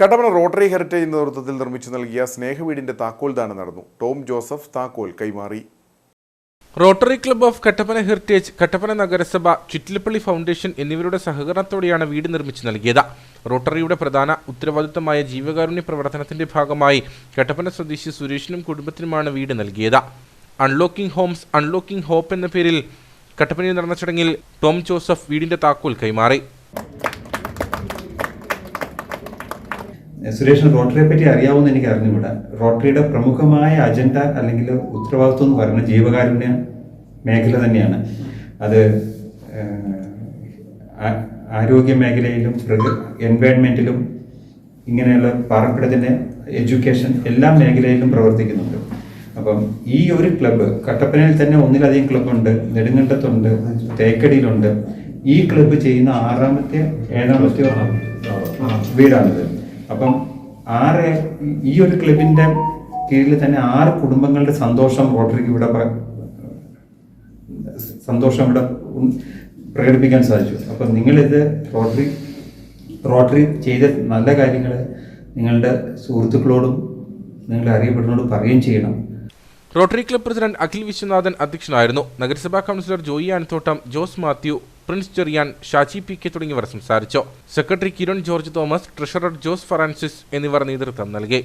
Kattappana rotary heritage നേതൃത്വത്തിൽ നിർമ്മിച്ചു നൽകിയ സ്നേഹവീടിന്റെ താക്കോൽദാനം നടന്നു. ടോം ജോസഫ് താക്കോൽ കൈമാറി. Rotary club of Kattappana heritage Kattappana നഗരസഭ ചുറ്റിലപ്പള്ളി ഫൗണ്ടേഷൻ എന്നിവരുടെ സഹകരണത്തോടെയാണ് വീട് നിർമ്മിച്ചു നൽകിയത്. റോട്ടറിയുടെ പ്രധാന ഉത്തരവാദിത്തമായ ജീവകാരുണ്യ പ്രവർത്തനത്തിന്റെ ഭാഗമായി കട്ടപ്പന സ്വദേശി സുരേഷിനും കുടുംബത്തിനുമാണ് വീട് നൽകിയത്. അൺലോക്കിംഗ് ഹോംസ് അൺലോക്കിംഗ് ഹോപ്പ് എന്ന പേരിൽ കട്ടപ്പനയിൽ നടന്ന ചടങ്ങിൽ ടോം ജോസഫ് വീടിന്റെ താക്കോൽ കൈമാറി. സുരേഷിന് റോട്ടറിയെ പറ്റി അറിയാവുന്ന എനിക്ക് അറിഞ്ഞുകൂടാ റോട്ടറിയുടെ പ്രമുഖമായ അജണ്ട അല്ലെങ്കിൽ ഉത്തരവാദിത്വം എന്ന് പറയുന്നത് ജീവകാരുണ്യ മേഖല തന്നെയാണ്. അത് ആരോഗ്യ മേഖലയിലും എൻവയൺമെന്റിലും ഇങ്ങനെയുള്ള പാർപ്പിടത്തിന്റെ എഡ്യൂക്കേഷൻ എല്ലാ മേഖലയിലും പ്രവർത്തിക്കുന്നുണ്ട്. അപ്പം ഈ ഒരു ക്ലബ്ബ് കട്ടപ്പനയിൽ തന്നെ ഒന്നിലധികം ക്ലബ്ബുണ്ട് നെടുങ്കണ്ടത്തുണ്ട് തേക്കടിയിലുണ്ട്. ഈ ക്ലബ്ബ് ചെയ്യുന്ന ആറാമത്തെ ഏഴാമത്തെ വീടാണിത്. അപ്പം ആറ് ഈ ഒരു ക്ലബിന്റെ കീഴിൽ തന്നെ ആറ് കുടുംബങ്ങളുടെ സന്തോഷം റോട്ടറിക്ക് ഇവിടെ സന്തോഷം ഇവിടെ പ്രകടിപ്പിക്കാൻ സാധിച്ചു. അപ്പം നിങ്ങളിത് റോട്ടറി റോട്ടറി ചെയ്ത നല്ല കാര്യങ്ങൾ നിങ്ങളുടെ സുഹൃത്തുക്കളോടും നിങ്ങളുടെ അറിയപ്പെടുന്നതോടും പറയുകയും ചെയ്യണം. Rotary club president Akhil Viswanathan അധ്യക്ഷനായിരുന്നു. നഗരസഭാ councillor Joy Anathottam Jose Mathew Prince Cherian Shaji P K തുടങ്ങിയവർ സംസാരിച്ചു. Secretary Kiran George Thomas treasurer Jose Francis എന്നിവർ നേതൃത്വം നൽകി.